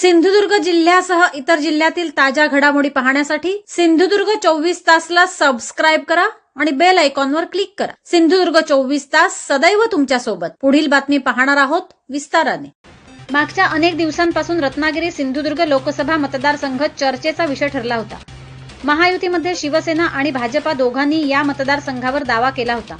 सिंधुदुर्ग जिल्ह्यासह इतर जिल्ह्यातील ताज्या घडामोडी पाहण्यासाठी सिंधुदुर्ग चोवीस तासला सबस्क्राईब करा आणि बेल आयकॉनवर क्लिक करा. सिंधुदुर्ग चोवीस तास सदैव तुमच्यासोबत. पुढील बातमी पाहणार आहोत विस्ताराने. मागच्या अनेक दिवसांपासून रत्नागिरी सिंधुदुर्ग लोकसभा मतदारसंघ चर्चेचा विषय ठरला होता. महायुतीमध्ये शिवसेना आणि भाजपा दोघांनी या मतदारसंघावर दावा केला होता.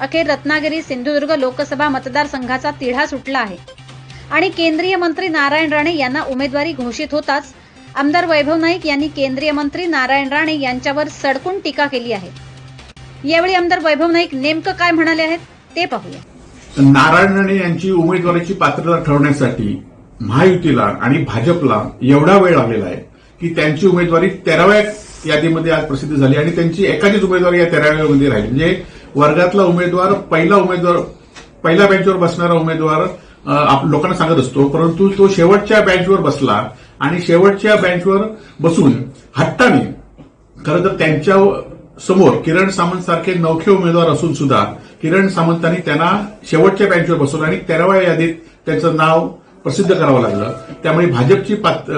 अखेर रत्नागिरी सिंधुदुर्ग लोकसभा मतदारसंघाचा तिढा सुटला आहे. आणि केंद्रीय मंत्री नारायण राणे यांना उमेदवारी घोषित होताच आमदार वैभव नाईक यांनी केंद्रीय मंत्री नारायण राणे यांच्यावर सडकून टीका केली आहे. यावेळी आमदार वैभव नाईक नेमकं काय म्हणाले आहेत ते पाहूया. नारायण राणे यांची उमेदवारीची पात्रता ठरवण्यासाठी महायुतीला आणि भाजपला एवढा वेळ लागलेला आहे की त्यांची उमेदवारी तेराव्या यादीमध्ये आज प्रसिद्ध झाली आणि त्यांची एखादीच उमेदवारी या तेराव्यामध्ये राहील. म्हणजे वर्गातला उमेदवार पहिला उमेदवार पहिल्या बेंचवर बसणारा उमेदवार लोकांना सांगत असतो परंतु तो शेवटच्या बेंचवर बसला आणि शेवटच्या बेंचवर बसून हट्टाने खरं तर त्यांच्यासमोर किरण सामंत सारखे नवखे उमेदवार असून सुद्धा किरण सामंतांनी त्यांना शेवटच्या बेंचवर बसवलं आणि तेराव्या यादीत त्यांचं नाव प्रसिद्ध करावं लागलं. त्यामुळे भाजपची पात-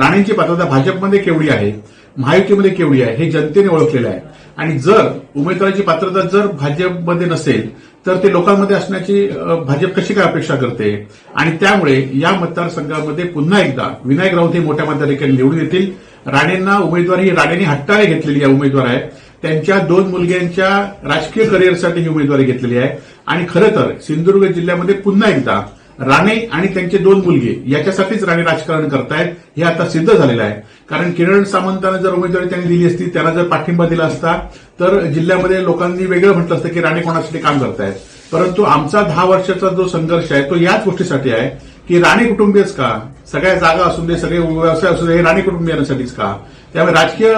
राणेंची पात्रता भाजपमध्ये केवढी आहे? महायुतीमध्ये केवढी आहे हे जनतेने ओळखलेलं आहे. आणि जर उमेदवाराची पात्रता जर भाजपमध्ये नसेल तर ते लोकांमध्ये असण्याची भाजप कशी काय अपेक्षा करते? आणि त्यामुळे या मतदारसंघामध्ये पुन्हा एकदा विनायक राऊत हे मोठ्या मताधिकारी निवडून येतील. राणेंना उमेदवारी ही राणेंनी हट्टाने घेतलेली आहे उमेदवार आहे. त्यांच्या दोन मुलग्यांच्या राजकीय करिअरसाठी ही उमेदवारी घेतलेली आहे. आणि खरं तर सिंधुदुर्ग जिल्ह्यामध्ये पुन्हा एकदा राणे आणि त्यांचे दोन मुलगे याच्यासाठीच राणे राजकारण करतायत हे आता सिद्ध झालेलं आहे. कारण किरण सामंतांना जर उमेदवारी त्यांनी दिली असती त्यांना जर पाठिंबा दिला असता तर जिल्ह्यामध्ये लोकांनी वेगळं म्हटलं असतं की राणे कोणासाठी काम करतायत. परंतु आमचा दहा वर्षाचा जो संघर्ष आहे तो याच गोष्टीसाठी आहे की राणे कुटुंबीयच का? सगळ्या जागा असून दे सगळे व्यवसाय असू दे हे राणे कुटुंबियांसाठीच का? त्यामुळे राजकीय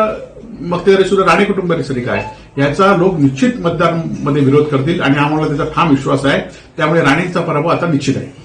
मक्तेदारी सुद्धा राणे कुटुंबियांसाठी काय याचा लोक निश्चित मतदारमध्ये विरोध करतील आणि आम्हाला त्याचा ठाम विश्वास आहे. त्यामुळे राणेंचा पराभव आता निश्चित आहे.